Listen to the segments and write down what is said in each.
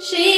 She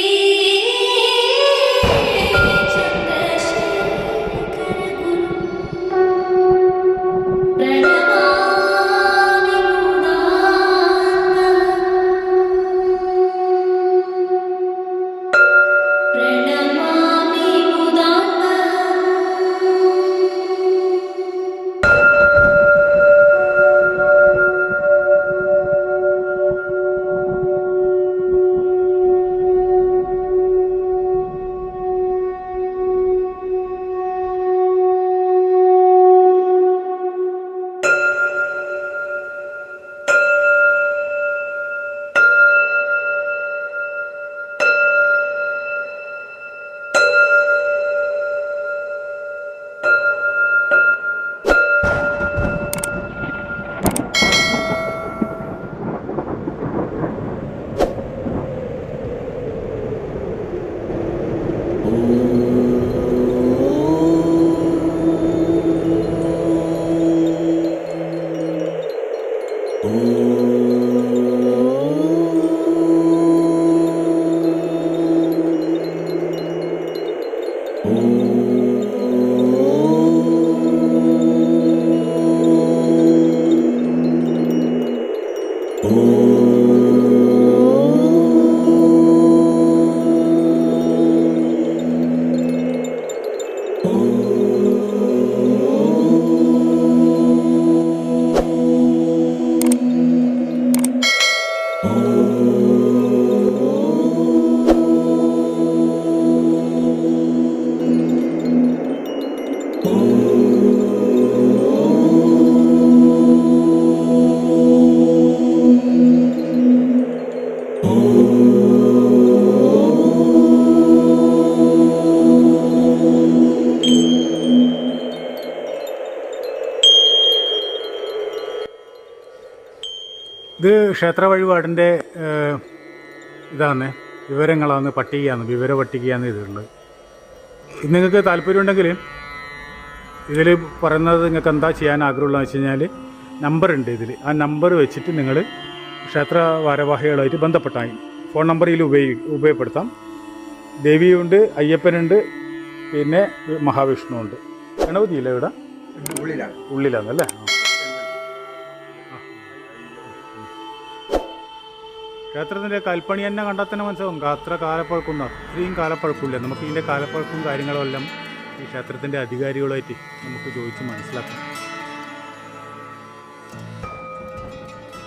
ഇത് ക്ഷേത്ര വഴിപാടിന്റെ ഇതാണ്. വിവരങ്ങളാണ് പട്ടികയാണ് വിവര പട്ടികയാണ് ഇതിലുള്ളത്. ഇത് നിങ്ങൾക്ക് താല്പര്യമുണ്ടെങ്കിൽ ഇതിൽ പറയുന്നത് നിങ്ങൾക്ക് എന്താ ചെയ്യാൻ ആഗ്രഹമുള്ളതെന്ന് വെച്ച് കഴിഞ്ഞാൽ നമ്പർ ഉണ്ട് ഇതിൽ ആ നമ്പർ വെച്ചിട്ട് നിങ്ങൾ ക്ഷേത്ര ഭാരവാഹികളായിട്ട് ബന്ധപ്പെട്ടാൽ. ഫോൺ നമ്പർ ഇതിൽ ഉപയോഗി ഉപയോഗപ്പെടുത്താം. ദേവിയുണ്ട് അയ്യപ്പനുണ്ട് പിന്നെ മഹാവിഷ്ണു ഉണ്ട് ഗണപതിയില്ല ഇവിടെ? ഉള്ളിലാണ്. ഉള്ളിലാണല്ലേ? ക്ഷേത്രത്തിന്റെ കൽപ്പണി തന്നെ കണ്ടാൽ മനസ്സിലാവും. അത്ര കാലപ്പഴക്കുന്ന അത്രയും കാലപ്പഴക്കമില്ല. നമുക്ക് ഇതിന്റെ കാലപ്പഴക്കവും കാര്യങ്ങളും എല്ലാം ഈ ക്ഷേത്രത്തിന്റെ അധികാരികളുമായിട്ട് നമുക്ക് ചോദിച്ച് മനസ്സിലാക്കാം.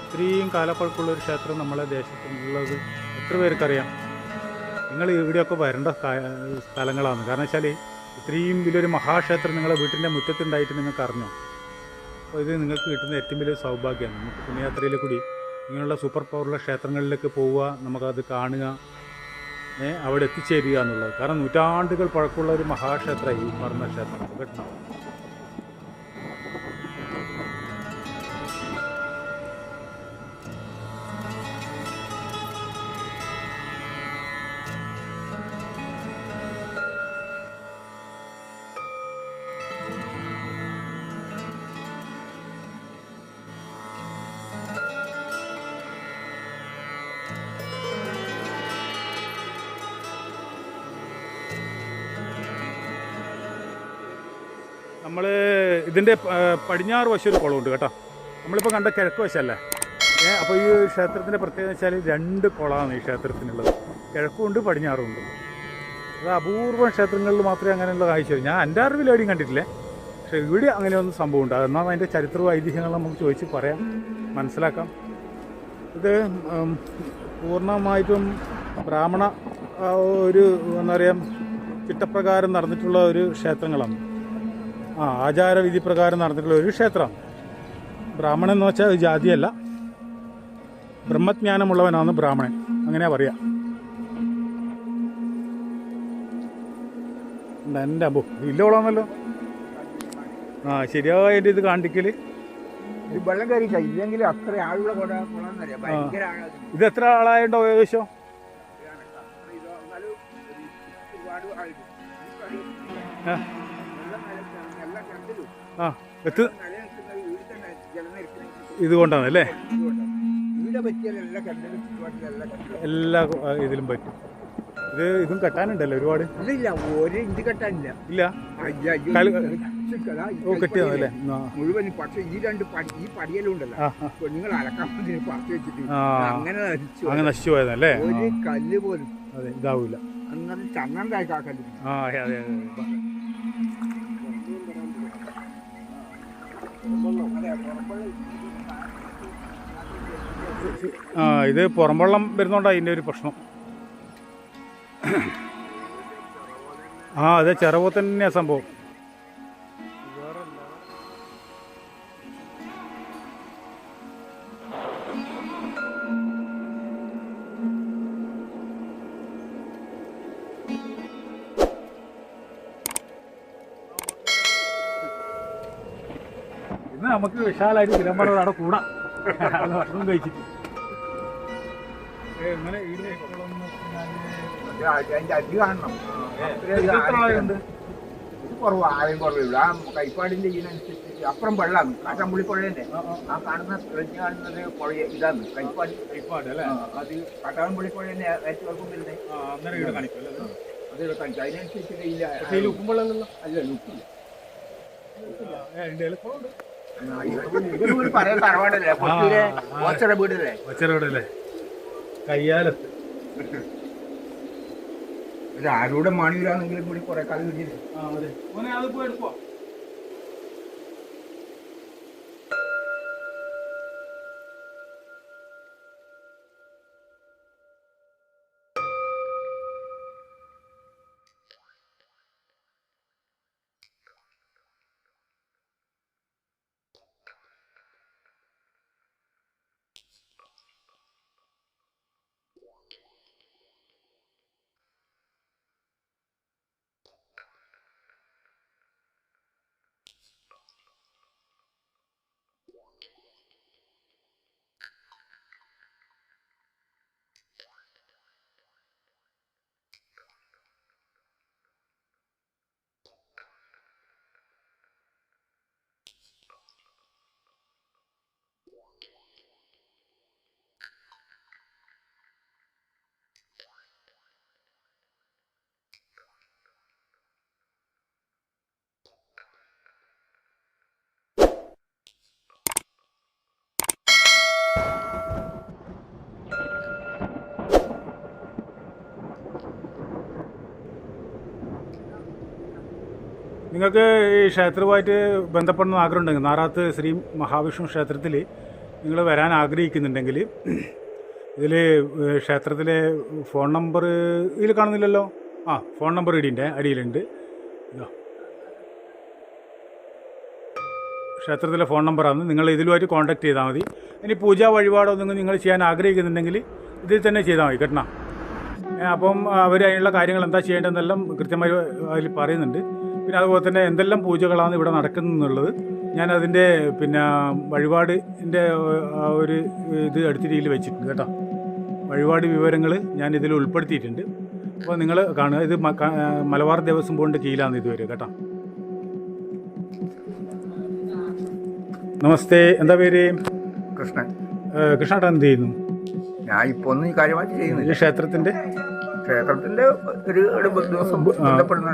ഇത്രയും കാലപ്പഴക്കമുള്ള ഒരു ക്ഷേത്രം നമ്മളെ ദേശത്തുള്ളത് എത്ര പേർക്കറിയാം? നിങ്ങൾ ഇവിടെയൊക്കെ വരേണ്ട സ്ഥലങ്ങളാണ്. കാരണം വെച്ചാൽ ഇത്രയും വലിയൊരു മഹാക്ഷേത്രം നിങ്ങളെ വീട്ടിന്റെ മുറ്റത്തുണ്ടായിട്ട് നിങ്ങൾക്ക് അറിഞ്ഞോ? അപ്പോൾ ഇത് നിങ്ങൾക്ക് കിട്ടുന്ന ഏറ്റവും വലിയ സൗഭാഗ്യമാണ്. നമുക്ക് പുണ്യയാത്രയിൽ കൂടി ഇങ്ങനെയുള്ള സൂപ്പർ പവറുള്ള ക്ഷേത്രങ്ങളിലേക്ക് പോവുക നമുക്കത് കാണുക അവിടെ എത്തിച്ചേരുക എന്നുള്ളത്. കാരണം നൂറ്റാണ്ടുകൾ പഴക്കമുള്ള ഒരു മഹാക്ഷേത്രമായി ഈ പറഞ്ഞ ക്ഷേത്രം നമ്മൾ ഇതിന്റെ പടിഞ്ഞാറ് വശം ഒരു കുളമുണ്ട് കേട്ടോ. നമ്മളിപ്പോൾ കണ്ട കിഴക്ക് വശമല്ലേ അപ്പോൾ ഈ ക്ഷേത്രത്തിന്റെ പ്രത്യേകത വെച്ചാൽ രണ്ട് കുളമാണ് ഈ ക്ഷേത്രത്തിനുള്ളത്. കിഴക്കുമുണ്ട് പടിഞ്ഞാറും ഉണ്ട് അത് അപൂർവം ക്ഷേത്രങ്ങളിൽ മാത്രമേ അങ്ങനെയുള്ള കാഴ്ച. ഞാൻ എന്റെ അറിവിൽ എവിടെയും കണ്ടിട്ടില്ലേ. പക്ഷേ ഇവിടെ അങ്ങനെ ഒന്നും സംഭവം ഉണ്ട്. എന്നാൽ അതിന്റെ ചരിത്രവും ഐതിഹ്യങ്ങളും നമുക്ക് ചോദിച്ച് പറയാം. മനസ്സിലാക്കാം. ഇത് പൂർണമായിട്ടും ബ്രാഹ്മണ ഒരു എന്താ പറയുക ചിട്ടപ്രകാരം നടന്നിട്ടുള്ള ഒരു ക്ഷേത്രങ്ങളാണ്. ആ ആചാരവിധി പ്രകാരം നടന്നിട്ടുള്ള ഒരു ക്ഷേത്രമാണ് ബ്രാഹ്മണൻ എന്ന് വെച്ചാൽ ഒരു ജാതിയല്ല. ബ്രഹ്മജ്ഞാനമുള്ളവനാണ് ബ്രാഹ്മണൻ. അങ്ങനെയാ പറയാ. എന്റെ അബോ ഇല്ലോളാന്നല്ലോ ആ ശരിയായിട്ട് ഇത് കാണിക്കൽ. വെള്ളം കയറിയില്ല ഇല്ലെങ്കിൽ അത്ര ആളുള്ള ഇത്. എത്ര ആളായിട്ടുണ്ടോ ഏകദേശം? ആ, ആ എത്ത്? ഇതുകൊണ്ടാണ് അല്ലേ എല്ലാ ഇതിലും പറ്റും. ഇത് ഇതും കെട്ടാനുണ്ടല്ലോ ഒരുപാട്? ഇല്ല. ഒരു ഇഞ്ച് കെട്ടാനില്ല ഇല്ല ഓ കെട്ടിയതല്ലേ? മുഴുവൻ പക്ഷെ ഈ രണ്ട് ഈ പടിയെല്ലാം ഉണ്ടല്ലോ ആ. ആ, പെണ്ണുങ്ങൾ അലക്കാൻ വേണ്ടി പറിച്ചു വെച്ചിട്ട് അങ്ങനെ നശിച്ചു അങ്ങനെ നശിച്ചു പോയതല്ലേ ഒരു കല്ല് പോലും അതെ ഇതാവൂല. അങ്ങനെ ചങ്ങണ്ടായി ആ അതെ അതെ. ആ ഇത് പുറംവെള്ളം വരുന്നോണ്ടാ ഇതിന്റെ ഒരു പ്രശ്നം. ആ അതെ ചിറവോ തന്നെയാണ് സംഭവം. നമുക്ക് വിശാലായിട്ട് തിരുവമ്പാറ അവിടെ കൂടാം. ഭക്ഷണം കഴിച്ചിട്ട്. ഇങ്ങനെ കുറവ് കുറവില്ല ആ ഇതിനനുസരിച്ച് അപ്പുറം വെള്ളമാണ്. കാട്ടാമ്പുള്ളി പുഴയല്ലേ ആ, കാണുന്ന തെളിഞ്ഞ് കാണുന്നത് പുഴ ഇതാണ്. കൈപ്പാട്. കൈപ്പാട് അല്ലേ? അത് കാട്ടാമ്പുള്ളി ഏറ്റവും വരുന്നത്? കാണിക്കും കാണിച്ചു അതിനനുസരിച്ച് ഇല്ല പക്ഷേ അല്ല ഉപ്പില്ല പറയാൻ തറവാടല്ലേ വീടല്ലേ? കയ്യാലത്ത്. ഇത് ആരുടെ മണിയിലാണെങ്കിലും കൂടി കുറെ കാലം കിട്ടിയില്ലേ? നിങ്ങൾക്ക് ഈ ക്ഷേത്രവുമായിട്ട് ബന്ധപ്പെടണം ആഗ്രഹമുണ്ടെങ്കിൽ നാറാത്ത് ശ്രീ മഹാവിഷ്ണു ക്ഷേത്രത്തിൽ നിങ്ങൾ വരാൻ ആഗ്രഹിക്കുന്നുണ്ടെങ്കിൽ ഇതിൽ ക്ഷേത്രത്തിലെ ഫോൺ നമ്പർ ഇതിൽ കാണുന്നില്ലല്ലോ? ആ ഫോൺ നമ്പർ ഇടീന്റെ അടിയിലുണ്ട്. ക്ഷേത്രത്തിലെ ഫോൺ നമ്പറാണ്. നിങ്ങൾ ഇതിലുമായിട്ട് കോൺടാക്ട് ചെയ്താൽ മതി. ഇനി പൂജാ വഴിപാടോ നിങ്ങൾ നിങ്ങൾ ചെയ്യാൻ ആഗ്രഹിക്കുന്നുണ്ടെങ്കിൽ ഇതിൽ തന്നെ ചെയ്താൽ മതി കേട്ടോ. അപ്പം അവർ അതിനുള്ള കാര്യങ്ങൾ എന്താ ചെയ്യേണ്ടതെന്നെല്ലാം കൃത്യമായി അതിൽ പറയുന്നുണ്ട്. പിന്നെ അതുപോലെ തന്നെ എന്തെല്ലാം പൂജകളാണ് ഇവിടെ നടക്കുന്നുള്ളത്? ഞാൻ അതിന്റെ പിന്നെ വഴിപാടിന്റെ ആ ഒരു ഇത് അടുത്ത രീതിയിൽ വെച്ചിട്ടുണ്ട് കേട്ടോ. വഴിപാട് വിവരങ്ങൾ ഞാൻ ഇതിൽ ഉൾപ്പെടുത്തിയിട്ടുണ്ട്. അപ്പോൾ നിങ്ങൾ കാണുക ഇത് മലബാർ ദേവസ്വം ബോർഡിന്റെ കീഴിലാണ് ഇതുവരെ കേട്ടോ. നമസ്തേ എന്താ പേര്? കൃഷ്ണൻ. കൃഷ്ണേട്ടൻ എന്ത് ചെയ്യുന്നു? ഞാൻ ഇപ്പൊ ഒന്നും ഈ കാര്യമായിട്ട് ചെയ്യുന്നില്ല. ക്ഷേത്രത്തിന്റെ? ക്ഷേത്രത്തിന്റെ ഒരു ദിവസം ബന്ധപ്പെടുന്ന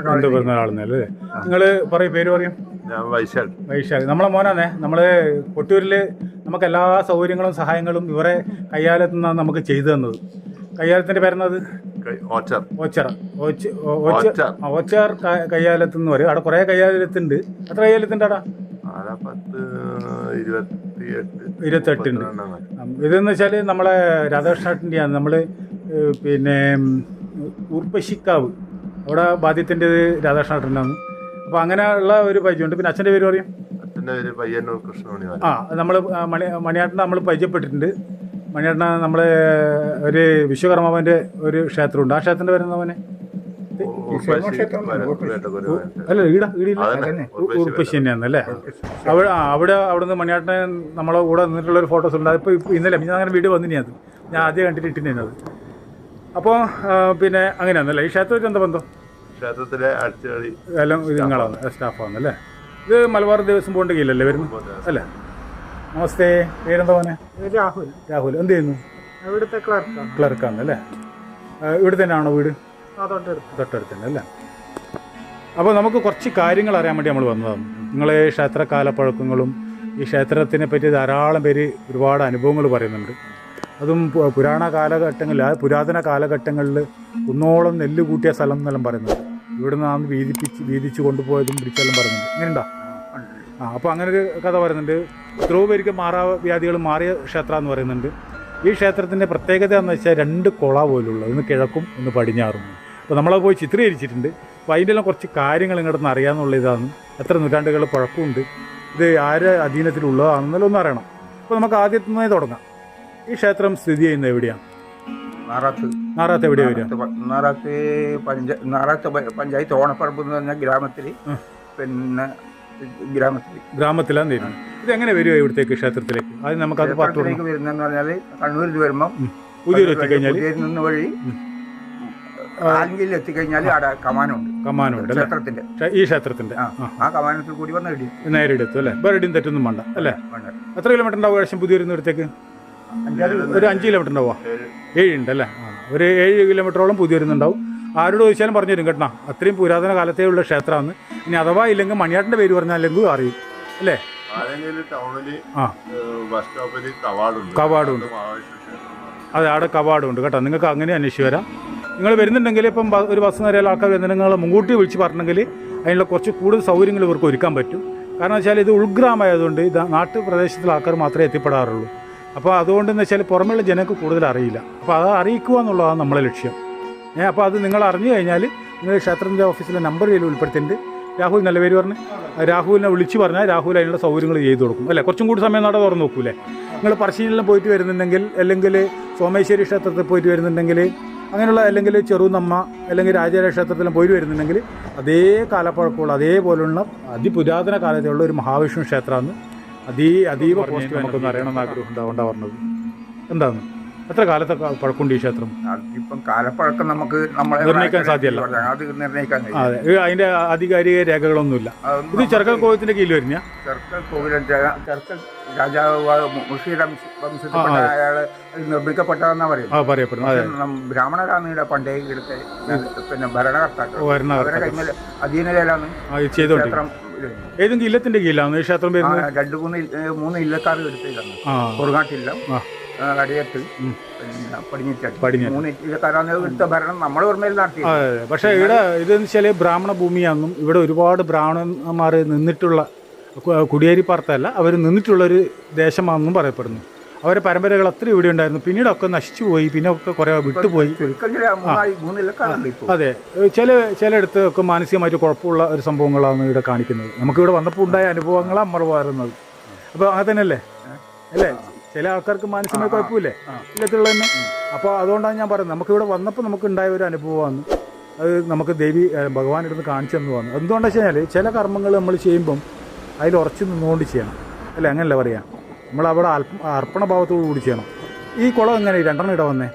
നിങ്ങൾ പറയും പേര് പറയും. ഞാൻ വൈശാൽ. വൈശാൽ. നമ്മളെ മോനാണേ നമ്മൾ കൊട്ടൂരിൽ നമുക്ക് എല്ലാ സൗകര്യങ്ങളും സഹായങ്ങളും ഇവരെ കയ്യാലത്ത് നിന്നാണ് നമുക്ക് ചെയ്തു തന്നത്. കയ്യാലത്തിന്റെ പേരെന്നത്? ഓച്ചർ. ഓച്ചാർ. ഓച്ചാർ. കയ്യാലത്ത് എന്ന് പറയും അവിടെ കുറേ കയ്യാലത്തുണ്ട് എത്ര കയ്യാലത്തുണ്ട് അവിടെ? ഇരുപത്തിയെട്ട് ഇരുപത്തെട്ടുണ്ട്. ഇതെന്ന് വെച്ചാൽ നമ്മളെ രാധാകൃഷ്ണേട്ടന്റെയാണ് നമ്മൾ പിന്നെ ഉർപ്പശിക്കാവ് അവിടെ ബാധ്യത്തിന്റെ രാധാകൃഷ്ണനാണ്. അപ്പോൾ അങ്ങനെയുള്ള ഒരു പരിചയമുണ്ട്. പിന്നെ അച്ഛന്റെ പേര് പറയും? അച്ഛന്റെ പേര് പയ്യന്നൂർ കൃഷ്ണമണി ആ നമ്മൾ മണി മണിയാട്ടനെ നമ്മൾ പരിചയപ്പെട്ടിട്ടുണ്ട്. മണിയാട്ടന നമ്മൾ ഒരു വിശ്വകർമാവന്റെ ഒരു ക്ഷേത്രമുണ്ട്. ആ ക്ഷേത്രത്തിന്റെ പേര് എന്താ. അല്ല ഈട ഈടില്ല ഉറുപ്പശ്ശി തന്നെയാണ് അല്ലേ? അവിടെ ആ അവിടെ അവിടെ നിന്ന് മണിയാട്ടനെ നമ്മളെ കൂടെ നിന്നിട്ടുള്ള ഒരു ഫോട്ടോസ് ഉണ്ട് അതിപ്പോൾ ഇന്നലെ ഞാൻ അങ്ങനെ വീഡിയോ വന്നിനി അത്. ഞാൻ ആദ്യം കണ്ടിട്ട് ഇട്ടിരുന്നത് അത് അപ്പോൾ പിന്നെ അങ്ങനെയാണല്ലേ? ഈ ക്ഷേത്രത്തിൽ എന്താ ബന്ധം? ക്ഷേത്രത്തിലെ അടിച്ചുകളി എല്ലാം ഇത് നിങ്ങളാണ് സ്റ്റാഫാണ് അല്ലേ ഇത് മലബാർ ദേവസ്വം ബോണ്ട് കീഴിലല്ലേ വരുന്നു അല്ലേ? നമസ്തേ പേരെന്താ മോനെ? രാഹുൽ. രാഹുൽ എന്ത് ചെയ്യുന്നു? ഇവിടുത്തെ ക്ലർക്കാണ്. ക്ലർക്കാണ് അല്ലേ ഇവിടെ തന്നെയാണോ വീട്? തൊട്ടടുത്ത്. തന്നെ അല്ലേ അപ്പോൾ നമുക്ക് കുറച്ച് കാര്യങ്ങൾ അറിയാൻ വേണ്ടി നമ്മൾ വന്നതാണ് നിങ്ങളെ ക്ഷേത്ര കാലപ്പഴക്കങ്ങളും ഈ ക്ഷേത്രത്തിനെ പറ്റി ധാരാളം പേര് ഒരുപാട് അനുഭവങ്ങൾ പറയുന്നുണ്ട്. അതും പുരാണ കാലഘട്ടങ്ങളിൽ ആ പുരാതന കാലഘട്ടങ്ങളിൽ ഒന്നോളം നെല്ല് കൂട്ടിയ സ്ഥലം എന്നെല്ലാം പറയുന്നുണ്ട് ഇവിടുന്ന് അന്ന് വീതിപ്പിച്ച് വീതിച്ച് കൊണ്ടുപോയതും പിടിച്ചെല്ലാം പറയുന്നുണ്ട് ഇങ്ങനെയുണ്ടോ? ആ അപ്പോൾ അങ്ങനെ ഒരു കഥ പറയുന്നുണ്ട്. എത്രയോ പേർക്ക് മാറാവ്യാധികൾ മാറിയ ക്ഷേത്രം എന്ന് പറയുന്നുണ്ട്. ഈ ക്ഷേത്രത്തിന്റെ പ്രത്യേകത എന്ന് വെച്ചാൽ രണ്ട് കൊള പോലുള്ള ഒന്ന് കിഴക്കും ഒന്ന് പടിഞ്ഞാറും. അപ്പോൾ നമ്മളത് പോയി ചിത്രീകരിച്ചിട്ടുണ്ട്. അപ്പോൾ അതിന്റെ എല്ലാം കുറച്ച് കാര്യങ്ങൾ ഇങ്ങോട്ട് അറിയാമെന്നുള്ള ഇതാണ്. എത്ര നൂറ്റാണ്ടുകൾ പഴക്കമുണ്ട്. ഇത് ആരുടെ അധീനത്തിലുള്ളതാണെന്നല്ലോ ഒന്ന് അറിയണം. അപ്പോൾ നമുക്ക് ആദ്യത്തുനിന്നേ തുടങ്ങാം. ഈ ക്ഷേത്രം സ്ഥിതി ചെയ്യുന്നത് എവിടെയാണ് നാറാത്ത്. നാറാത്ത് എവിടെയാ വരിക? നാറാത്ത് പഞ്ച നാറാത്ത് പഞ്ചായത്ത് ഓണപ്പറമ്പ് എന്ന് പറഞ്ഞ ഗ്രാമത്തിൽ പിന്നെ ഗ്രാമത്തിൽ ഗ്രാമത്തിലാണ് ഇത് എങ്ങനെ വരുമോ ഇവിടത്തേക്ക് ക്ഷേത്രത്തിലേക്ക്? അത് നമുക്ക് അത് ക്ഷേത്രത്തിലേക്ക് വരുന്നതെന്ന് പറഞ്ഞാൽ കണ്ണൂരിൽ വരുമ്പം പുതിയൊരു എത്തിക്കഴിഞ്ഞാൽ പുതിയ നിന്ന് വഴി ആലങ്കിയിൽ എത്തിക്കഴിഞ്ഞാൽ അവിടെ കമാനമുണ്ട് കമാനമുണ്ട് ക്ഷേത്രത്തിന്റെ. ഈ ക്ഷേത്രത്തിന്റെ. ആ. കമാനത്തിൽ കൂടി വന്ന് നേരെ എടുത്തു അല്ലേ? വേറെ തെറ്റൊന്നും വേണ്ട അല്ലേ? എത്ര കിലോമീറ്റർ ഉണ്ടാവും ഏകദേശം പുതിയൊരുന്നിടത്തേക്ക് അഞ്ചാറ് ഒരു അഞ്ച് കിലോമീറ്റർ ഉണ്ടാവുക ഏഴ്. ഏഴ് ഉണ്ട് അല്ലേ? ഒരു ഏഴ് കിലോമീറ്ററോളം പുതിയ വരുന്നുണ്ടാവും ആരോട് ചോദിച്ചാലും പറഞ്ഞു തരും കേട്ടോ. അത്രയും പുരാതന കാലത്തേ ഉള്ള ക്ഷേത്രമാണ് ഇനി അഥവാ ഇല്ലെങ്കിൽ മണിയാട്ടിന്റെ പേര് പറഞ്ഞാൽ അല്ലെങ്കിൽ അറിയും. അല്ലേ? ആ. കവാടുണ്ട്. അത് അവിടെ കവാടുണ്ട് കേട്ടോ. നിങ്ങൾക്ക് അങ്ങനെ അന്വേഷിച്ച് വരാം. നിങ്ങൾ വരുന്നുണ്ടെങ്കിൽ ഇപ്പം ഒരു ബസ് നിറയാൽ ആൾക്കാർ വരുന്നുണ്ടെങ്കിൽ നിങ്ങൾ മുൻകൂട്ടി വിളിച്ച് പറഞ്ഞെങ്കിൽ അതിനുള്ള കുറച്ച് കൂടുതൽ സൗകര്യങ്ങൾ ഇവർക്ക് ഒരുക്കാൻ പറ്റും. കാരണം വെച്ചാൽ ഇത് ഉൾഗ്രാമമായതുകൊണ്ട് ഇത് നാട്ടുപ്രദേശത്തിലെ ആൾക്കാർ മാത്രമേ എത്തിപ്പെടാറുള്ളൂ. അപ്പോൾ അതുകൊണ്ടെന്ന് വെച്ചാൽ പുറമെയുള്ള ജനങ്ങൾക്ക് കൂടുതൽ അറിയില്ല. അപ്പോൾ അത് അറിയിക്കുക എന്നുള്ളതാണ് നമ്മളെ ലക്ഷ്യം. ഏ അപ്പോൾ അത് നിങ്ങൾ അറിഞ്ഞു കഴിഞ്ഞാൽ നിങ്ങൾ ക്ഷേത്രത്തിന്റെ ഓഫീസിലെ നമ്പർ ഇതിൽ ഉൾപ്പെടുത്തിയിട്ടുണ്ട്. രാഹുൽ നല്ല പേര് പറഞ്ഞ്. രാഹുലിനെ വിളിച്ച് പറഞ്ഞാൽ രാഹുൽ അതിനുള്ള സൗകര്യങ്ങൾ ചെയ്തു കൊടുക്കും. അല്ലേ? കുറച്ചും കൂടി സമയം നട തുറന്നു നോക്കൂലേ? നിങ്ങൾ പറശ്ശീലിനെ പോയിട്ട് വരുന്നുണ്ടെങ്കിൽ അല്ലെങ്കിൽ സോമേശ്വരി ക്ഷേത്രത്തിൽ പോയിട്ട് വരുന്നുണ്ടെങ്കിൽ അങ്ങനെയുള്ള അല്ലെങ്കിൽ ചെറുനമ്മ അല്ലെങ്കിൽ രാജേര ക്ഷേത്രത്തിലും പോയിട്ട് വരുന്നുണ്ടെങ്കിൽ അതേ കാലപ്പഴക്കമുള്ള അതേപോലുള്ള അതിപുരാതന കാലത്തുള്ള ഒരു മഹാവിഷ്ണു ക്ഷേത്രമാണ് അതീ അതീവ പോസ്റ്റ് നമുക്കൊന്ന് അറിയണമെന്ന് ആഗ്രഹം ഉണ്ടാവേണ്ട പറഞ്ഞത്. എന്താണ്? എത്ര കാലത്തെ പഴക്കമുണ്ട് ഈ ക്ഷേത്രം? അതിപ്പം കാലപ്പഴക്കം നമുക്ക് നിർണയിക്കാൻ സാധ്യമല്ല. അത് നിർണയിക്കാൻ അതെ. അതിന്റെ അതിന്റെ ആധികാരിക രേഖകളൊന്നുമില്ല. ഇത് ചെറുക്കൽ കോവിലത്തിന്റെ കീഴിൽ വരുന്ന ചെറുക്കൽ കോവിലൻ ചെറുക്കൽ രാജാവ് മുഷീർ വംശത്തിൽപ്പെട്ട. അയാൾ നിർമ്മിക്കപ്പെട്ടതെന്നാ ആ പറയപ്പെടുന്നു. അതെ. പക്ഷെ ബ്രാഹ്മണരാണ് പണ്ടേ ഇവിടുത്തെ പിന്നെ ഭരണകർത്താക്കൾ. വരുന്ന അവരെ കൈമേൽ അധീനതയിലാണ് ആ ഏതെങ്കിലും ഇല്ലത്തിന്റെ കീഴിലാണ്? ഈ ക്ഷേത്രം വരുന്നത്? രണ്ട് മൂന്ന് മൂന്ന് ഇല്ലക്കാർ എടുത്തിട്ടാണ് ആ. കുറുങ്ങാട്ടില്ല ആ. കടിയത്ത് ഉം. പിന്നെ മൂന്ന് ഇല്ലക്കാരാണ് എടുത്ത ഭരണം നമ്മുടെ ഓർമ്മയിൽ അതെ അതെ. പക്ഷേ ഇവിടെ ഇതെന്ന് വെച്ചാൽ ബ്രാഹ്മണ ഭൂമിയാണെന്നും ഇവിടെ ഒരുപാട് ബ്രാഹ്മണന്മാർ നിന്നിട്ടുള്ള കുടിയേരി പാർത്തല്ല അവർ നിന്നിട്ടുള്ളൊരു ദേശമാണെന്നും പറയപ്പെടുന്നു. അവരെ പരമ്പരകൾ അത്ര ഇവിടെ ഉണ്ടായിരുന്നു. പിന്നീടൊക്കെ നശിച്ചു പോയി. പിന്നെ ഒക്കെ കുറേ വിട്ടുപോയി. അതെ. ചില ചിലയിടത്ത് ഒക്കെ മാനസികമായിട്ട് കുഴപ്പമുള്ള ഒരു സംഭവങ്ങളാണ് ഇവിടെ കാണിക്കുന്നത്. നമുക്ക് ഇവിടെ വന്നപ്പോൾ ഉണ്ടായ അനുഭവങ്ങളാണ് നമ്മൾ പറയുന്നത് അപ്പോൾ അങ്ങനെ തന്നെയല്ലേ? അല്ലേ? ചില ആൾക്കാർക്ക് മാനസികമായ കുഴപ്പമില്ലേ? ഇല്ലത്തുള്ള തന്നെ. അപ്പോൾ അതുകൊണ്ടാണ് ഞാൻ പറയുന്നത്. നമുക്ക് ഇവിടെ വന്നപ്പോൾ നമുക്ക് ഉണ്ടായ ഒരു അനുഭവമാണ്. അത് നമുക്ക് ദേവി ഭഗവാൻ ഇടുന്ന് കാണിച്ചു തന്നു വന്നു എന്തുകൊണ്ടാണെന്ന് വെച്ച് കഴിഞ്ഞാൽ ചില കർമ്മങ്ങൾ നമ്മൾ ചെയ്യുമ്പം അതിൽ ഉറച്ചു നിന്നുകൊണ്ട് ചെയ്യണം. അല്ലേ? അങ്ങനല്ല പറയാം? നമ്മൾ അവിടെ അർപ്പ അർപ്പണ ഭാവത്തോടു കൂടി ചെയ്യണം. ഈ കുളം എങ്ങനെ രണ്ടെണ്ണം ഇട വന്നേ?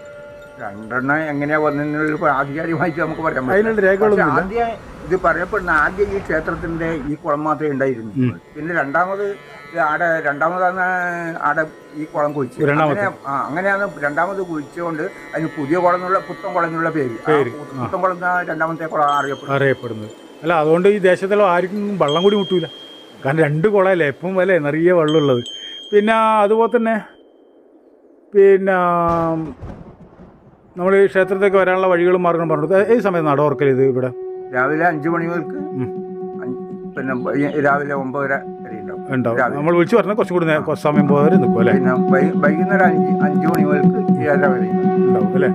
രണ്ടെണ്ണം എങ്ങനെയാ വന്നെന്നുള്ള ആധികാരികമായിട്ട് നമുക്ക് പറയാം. അതിനുള്ള രേഖകളൊന്നും ആദ്യം ഇത് പറയപ്പെടുന്ന ആദ്യം ഈ ക്ഷേത്രത്തിന്റെ ഈ കുളം മാത്രമേ ഉണ്ടായിരുന്നു പിന്നെ രണ്ടാമത് ആടെ രണ്ടാമതാണ് ആടെ ഈ കുളം കുഴിച്ചു. അങ്ങനെ ആ അങ്ങനെയാണ് രണ്ടാമത് കുഴിച്ചുകൊണ്ട് അതിന് പുതിയ കുളം എന്നുള്ള പുത്തൻ കുളം എന്നുള്ള പേര്. പുത്തൻ കുളം രണ്ടാമത്തെ കുളം അറിയപ്പെടുന്നത്. അറിയപ്പെടുന്നത്. അല്ല അതുകൊണ്ട് ഈ ദേശത്തുള്ള ആർക്കും വെള്ളം കൂടി മുട്ടൂല കാരണം രണ്ട് കുളമല്ലേ എപ്പം വല്ലേ നിറയെ വെള്ളമുള്ളത്. പിന്നെ അതുപോലെ തന്നെ പിന്നെ നമ്മൾ ഈ ക്ഷേത്രത്തേക്ക് വരാനുള്ള വഴികളും മാർഗങ്ങളും പറഞ്ഞു ഏത് സമയം നട ഓർക്കൽ ഇത് ഇവിടെ? രാവിലെ അഞ്ചു മണി മുതൽക്ക് പിന്നെ രാവിലെ ഒമ്പതര വരെ ഉണ്ടാവും. നമ്മൾ വിളിച്ചു പറഞ്ഞാൽ കുറച്ചും കൂടി കുറച്ച് സമയം പോകാതെ നിൽക്കും അല്ലേ? വൈകുന്നേരം അഞ്ച് അഞ്ചു മണി മുതൽക്ക് ഏഴര വരെ ഉണ്ടാവും അല്ലേ?